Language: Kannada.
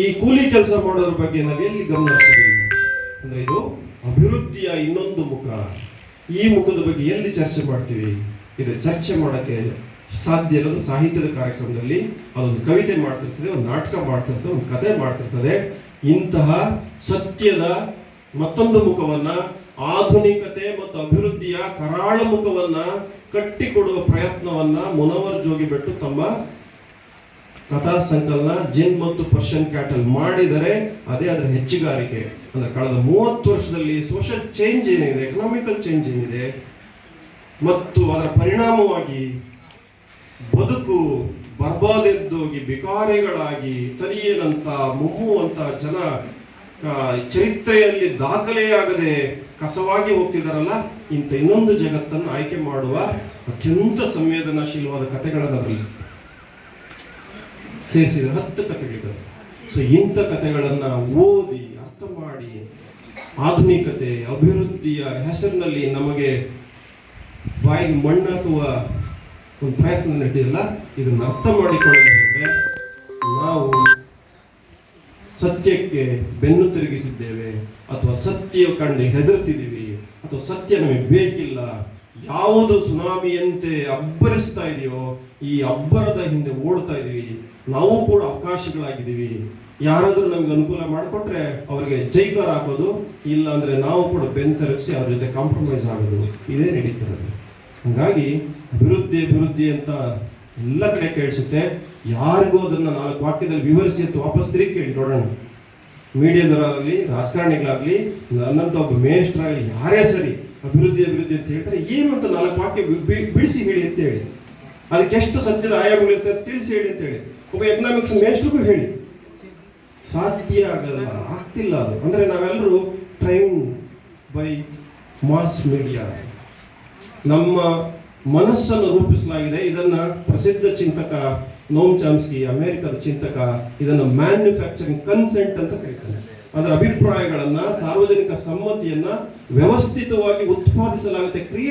ಈ ಕೂಲಿ ಕೆಲಸ ಮಾಡೋದ್ರ ಬಗ್ಗೆ ನಾವು ಎಲ್ಲಿ ಗಮನ ಹರಿಸಿದ್ದೀವಿ ಅಂದ್ರೆ ಇದು ಅಭಿವೃದ್ಧಿಯ ಇನ್ನೊಂದು ಮುಖ. ಈ ಮುಖದ ಬಗ್ಗೆ ಎಲ್ಲಿ ಚರ್ಚೆ ಮಾಡ್ತೀವಿ? ಇದು ಚರ್ಚೆ ಮಾಡೋಕ್ಕೆ ಸಾಧ್ಯ ಇರೋದು ಸಾಹಿತ್ಯದ ಕಾರ್ಯಕ್ರಮದಲ್ಲಿ. ಅದೊಂದು ಕವಿತೆ ಮಾಡ್ತಿರ್ತದೆ, ಒಂದು ನಾಟಕ ಮಾಡ್ತಿರ್ತದೆ, ಒಂದು ಕತೆ ಮಾಡ್ತಿರ್ತದೆ. ಇಂತಹ ಸತ್ಯದ ಮತ್ತೊಂದು ಮುಖವನ್ನ, ಆಧುನಿಕತೆ ಮತ್ತು ಅಭಿವೃದ್ಧಿಯ ಕರಾಳ ಮುಖವನ್ನ ಕಟ್ಟಿಕೊಡುವ ಪ್ರಯತ್ನವನ್ನ ಮುನವರ್ ಜೋಗಿಬೆಟ್ಟು ತಮ್ಮ ಕಥಾ ಸಂಕಲನ ಜಿನ್ ಮತ್ತು ಪರ್ಷನ್ ಕ್ಯಾಟಲ್ ಮಾಡಿದರೆ ಅದೇ ಅದರ ಹೆಚ್ಚುಗಾರಿಕೆ. ಅಂದ್ರೆ ಕಳೆದ ಮೂವತ್ತು ವರ್ಷದಲ್ಲಿ ಸೋಷಲ್ ಚೇಂಜ್ ಏನಿದೆ ಎಕನಾಮಿಕಲ್ ಚೇಂಜ್ ಏನಿದೆ, ಮತ್ತು ಅದರ ಪರಿಣಾಮವಾಗಿ ಬದುಕು ಬರ್ಬಾದೆದ್ದೋಗಿ ಬಿಕಾರಿಗಳಾಗಿ ತಲಿಯೇನಂತ ಮುಮ್ಮುವಂತ ಜನ ಚರಿತ್ರೆಯಲ್ಲಿ ದಾಖಲೆಯಾಗದೆ ಕಸವಾಗಿ ಹೋಗ್ತಿದಾರಲ್ಲ, ಇಂಥ ಇನ್ನೊಂದು ಜಗತ್ತನ್ನು ಆಯ್ಕೆ ಮಾಡುವ ಅತ್ಯಂತ ಸಂವೇದನಾಶೀಲವಾದ ಕಥೆಗಳನ್ನು ಅದರಲ್ಲಿ ಸೇರಿಸಿದ ಹತ್ತು ಕಥೆಗಳಿದ್ದಾವೆ. ಸೊ ಇಂಥ ಕಥೆಗಳನ್ನು ಓದಿ, ಅರ್ಥ ಮಾಡಿ ಆಧುನಿಕತೆ ಅಭಿವೃದ್ಧಿಯ ಹೆಸರಿನಲ್ಲಿ ನಮಗೆ ಬಾಯಿಗೆ ಮಣ್ಣಾಕುವ ಒಂದು ಪ್ರಯತ್ನ ನಡೆದಿಲ್ಲ ಇದನ್ನು ಅರ್ಥ ಮಾಡಿಕೊಳ್ಳಲು ನಾವು ಸತ್ಯಕ್ಕೆ ಬೆನ್ನು ತಿರುಗಿಸಿದ್ದೇವೆ, ಅಥವಾ ಸತ್ಯ ಕಂಡು ಹೆದರ್ತಿದ್ದೀವಿ, ಅಥವಾ ಸತ್ಯ ನಮಗೆ ಬೇಕಿಲ್ಲ ಯಾವುದು ಸುನಾಮಿಯಂತೆ ಅಬ್ಬರಿಸ್ತಾ ಇದೆಯೋ, ಈ ಅಬ್ಬರದ ಹಿಂದೆ ಓಡ್ತಾ ಇದೀವಿ. ನಾವು ಕೂಡ ಅವಕಾಶಗಳಾಗಿದ್ದೀವಿ. ಯಾರಾದರೂ ನಮ್ಗೆ ಅನುಕೂಲ ಮಾಡಿಕೊಟ್ರೆ ಅವರಿಗೆ ಜೈಕಾರ ಹಾಕೋದು ಇಲ್ಲ ಅಂದ್ರೆ ನಾವು ಕೂಡ ಬೆನ್ ತಿರುಗಿಸಿ ಅವ್ರ ಜೊತೆ ಕಾಂಪ್ರಮೈಸ್ ಆಗೋದು. ಇದೇ ನಡೀತಿರೋದು. ಹಾಗಾಗಿ ಅಭಿವೃದ್ಧಿ ಅಭಿವೃದ್ಧಿ ಅಂತ ಎಲ್ಲ ಕಡೆ ಕೇಳಿಸುತ್ತೆ. ಯಾರಿಗೂ ಅದನ್ನ ನಾಲ್ಕು ವಾಕ್ಯದಲ್ಲಿ ವಿವರಿಸಿ ಅಂತ ವಾಪಸ್ ತಿರುಗಿ ಕೇಳಿ ನೋಡೋಣ. ಮೀಡಿಯಾದವರಾಗಲಿ, ರಾಜಕಾರಣಿಗಳಾಗಲಿ, ನನ್ನಂತ ಒಬ್ಬ ಮೇಷ್ಟ್ರಾಗಲಿ, ಯಾರೇ ಸರಿ ಅಭಿವೃದ್ಧಿ ಅಭಿವೃದ್ಧಿ ಅಂತ ಹೇಳ್ತಾರೆ. ಏನು ಅಂತ ನಾಲ್ಕು ವಾಕ್ಯ ಬಿಡಿಸಿ ಹೇಳಿ ಅಂತ ಹೇಳಿ. ಅದಕ್ಕೆ ಎಷ್ಟು ಸತ್ಯದ ಆಯಾಮಗಳಿರ್ತದೆ ತಿಳಿಸಿ ಹೇಳಿ ಅಂತ ಹೇಳಿ. ಒಬ್ಬ ಎಕನಾಮಿಕ್ಸ್ ಮೇಷ್ಟ್ರಿಗೂ ಹೇಳಿ. ಸಾಧ್ಯ ಆಗಲ್ಲ, ಆಗ್ತಿಲ್ಲ ಅದು. ಅಂದ್ರೆ ನಾವೆಲ್ಲರೂ ಟ್ರೈನ್ ಬೈ ಮಾಸ್ ಮೀಡಿಯಾ ನಮ್ಮ ಮನಸ್ಸನ್ನು ರೂಪಿಸಲಾಗಿದೆ. ಇದನ್ನ ಪ್ರಸಿದ್ಧ ಚಿಂತಕ ನೋಮ್ ಚಾಮ್ಸ್ಕಿ, ಅಮೆರಿಕದ ಚಿಂತಕ, ಇದನ್ನು ಮ್ಯಾನುಫ್ಯಾಕ್ಚರಿಂಗ್ ಕನ್ಸೆಂಟ್ ಅಂತ ಕರೀತಾನೆ. ಅದರ ಅಭಿಪ್ರಾಯಗಳನ್ನ ಸಾರ್ವಜನಿಕ ಸಮ್ಮತಿಯನ್ನ ವ್ಯವಸ್ಥಿತವಾಗಿ ಉತ್ಪಾದಿಸಲಾಗುತ್ತೆ. ಕ್ರಿಯೇಟ್